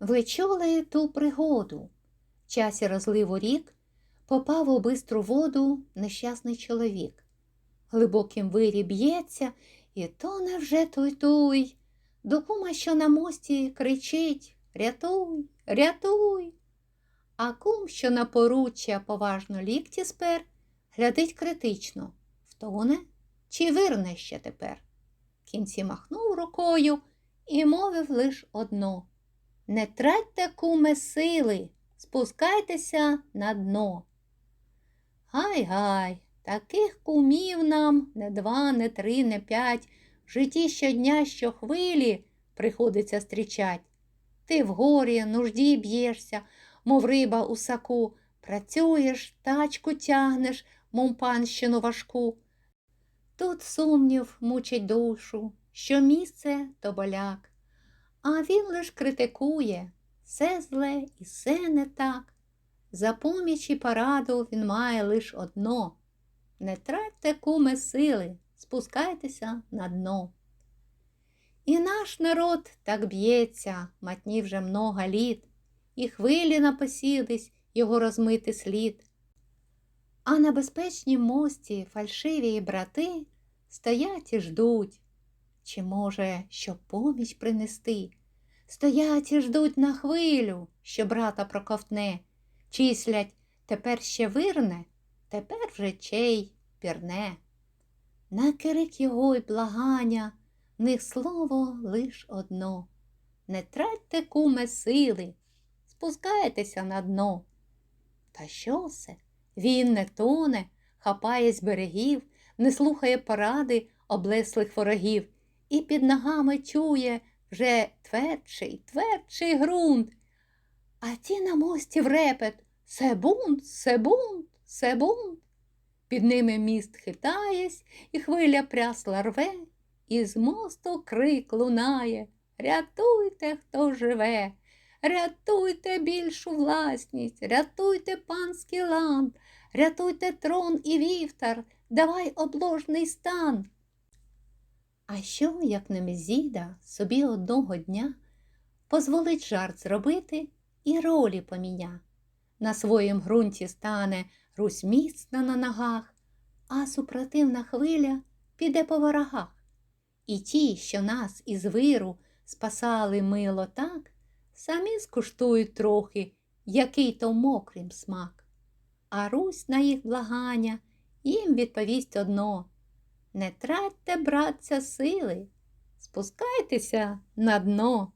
Ви чули ту пригоду? В часі розливу рік попав у бистру воду нещасний чоловік. Глибоким вирі б'ється і тоне вже туй-туй. До кума, що на мості, кричить Рятуй, рятуй. А кум, що на поруччя поважно лікті спер, глядить критично втоне чи вирне ще тепер. Кінці махнув рукою і мовив лиш одно Не тратьте куме сили, спускайтеся на дно. Гай-гай, таких кумів нам не два, не три, не п'ять. В житті щодня, щохвилі приходиться стрічать. Ти в горі, нужді б'єшся, мов риба у саку, працюєш, тачку тягнеш, мов панщину важку. Тут сумнів мучить душу, що місце то боляк, а він лиш критикує все зле і все не так. За поміч і пораду він має лиш одно. Не тратьте куме сили, спускайтеся на дно. І наш народ так б'ється, матні вже много літ, і хвилі напосілись його розмити слід. А на безпечнім мості фальшиві брати стоять і ждуть, чи, може, щоб поміч принести, стоять і ждуть на хвилю, що брата проковтне, числять тепер ще вирне, тепер вже чей пірне. На кирик його й благання, в них слово лиш одно. Не тратьте куме сили, спускайтеся на дно. Та що се? Він не тоне, хапає з берегів, не слухає поради облеслих ворогів і під ногами чує вже твердший, твердший ґрунт. А ті на мості врепет Себунт, себунт, себунт. Під ними міст хитаєсь, і хвиля прясла рве, і з мосту крик лунає Рятуйте, хто живе, рятуйте більшу власність, рятуйте панський ланд, рятуйте трон і вівтар, давай обложний стан. А що, як Немезіда собі одного дня позволить жарт зробити і ролі поміня? На своїм ґрунті стане Русь міцна на ногах, а супротивна хвиля піде по ворогах. І ті, що нас із виру спасали мило так, самі скуштують трохи, який то мокрим смак. А Русь на їх благання їм відповість одно Не тратьте, братця, сили, спускайтеся на дно.